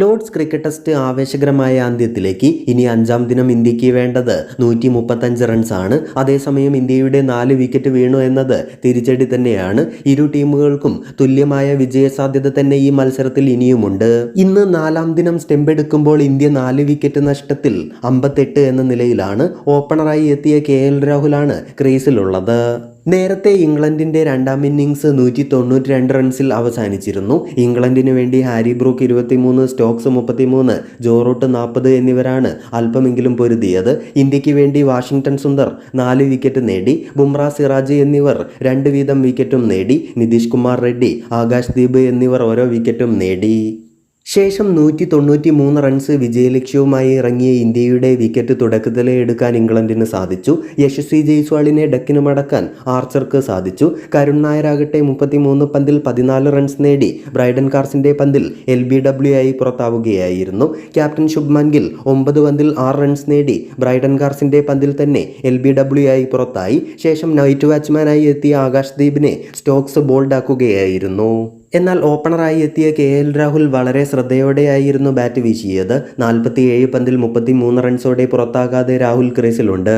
Lord's cricket test ആവേശകരമായ അന്ത്യത്തിലേക്ക് ഇനി അഞ്ചാം ദിനം ഇന്ത്യയ്ക്ക് വേണ്ടത് നൂറ്റി മുപ്പത്തഞ്ച് റൺസാണ്. അതേസമയം ഇന്ത്യയുടെ നാല് വിക്കറ്റ് വീണു എന്നത് തിരിച്ചടി തന്നെയാണ്. ഇരു ടീമുകൾക്കും തുല്യമായ വിജയസാധ്യത തന്നെ ഈ മത്സരത്തിൽ ഇനിയുമുണ്ട്. ഇന്ന് നാലാം ദിനം സ്റ്റെമ്പ് എടുക്കുമ്പോൾ ഇന്ത്യ നാല് വിക്കറ്റ് നഷ്ടത്തിൽ അമ്പത്തെട്ട് എന്ന നിലയിലാണ്. ഓപ്പണറായി എത്തിയ കെ എൽ രാഹുലാണ് ക്രീസിലുള്ളത്. നേരത്തെ ഇംഗ്ലണ്ടിന്റെ രണ്ടാം ഇന്നിങ്സ് നൂറ്റി തൊണ്ണൂറ്റി രണ്ട് റൺസിൽ അവസാനിച്ചിരുന്നു. ഇംഗ്ലണ്ടിന് വേണ്ടി ഹാരി ബ്രൂക്ക് ഇരുപത്തിമൂന്ന് സ്റ്റോക്സ് മുപ്പത്തിമൂന്ന് ജോറൂട്ട് നാൽപ്പത് എന്നിവരാണ് അല്പമെങ്കിലും പൊരുതിയത്. ഇന്ത്യയ്ക്ക് വേണ്ടി വാഷിംഗ്ടൺ സുന്ദർ നാല് വിക്കറ്റ് നേടി ബുംറ സിറാജ് എന്നിവർ രണ്ട് വീതം വിക്കറ്റും നേടി നിതീഷ് കുമാർ റെഡ്ഡി ആകാശ് ദീപ് എന്നിവർ ഓരോ വിക്കറ്റും നേടി. ശേഷം നൂറ്റി തൊണ്ണൂറ്റി മൂന്ന് റൺസ് വിജയലക്ഷ്യവുമായി ഇറങ്ങിയ ഇന്ത്യയുടെ വിക്കറ്റ് തുടക്കത്തിലേ എടുക്കാൻ ഇംഗ്ലണ്ടിന് സാധിച്ചു. യശസ്വി ജയ്സ്വാളിനെ ഡക്കിന് മടക്കാൻ ആർച്ചർക്ക് സാധിച്ചു. കരുൺ നായരാകട്ടെ മുപ്പത്തിമൂന്ന് പന്തിൽ പതിനാല് റൺസ് നേടി. ബ്രൈഡൻ കാർസിന്റെ പന്തിൽ എൽ ബി ഡബ്ല്യു ആയി പുറത്താവുകയായിരുന്നു. ക്യാപ്റ്റൻ ശുഭ്മാൻ ഗിൽ ഒമ്പത് പന്തിൽ ആറ് റൺസ് നേടി. ബ്രൈഡൻ കാർസിന്റെ പന്തിൽ തന്നെ എൽ ബി ഡബ്ല്യു ആയി പുറത്തായി. ശേഷം നൈറ്റ് വാച്ച്മാനായി എത്തിയ ആകാശ് ദീപിനെ സ്റ്റോക്സ് ബോൾഡാക്കുകയായിരുന്നു. എന്നാൽ ഓപ്പണറായി എത്തിയ കെ എൽ രാഹുൽ വളരെ ശ്രദ്ധയോടെയായിരുന്നു ബാറ്റ് വീശിയത്. നാൽപ്പത്തിയേഴ് പന്തിൽ മുപ്പത്തി മൂന്ന് റൺസോടെ പുറത്താകാതെ രാഹുൽ ക്രീസിലുണ്ട്.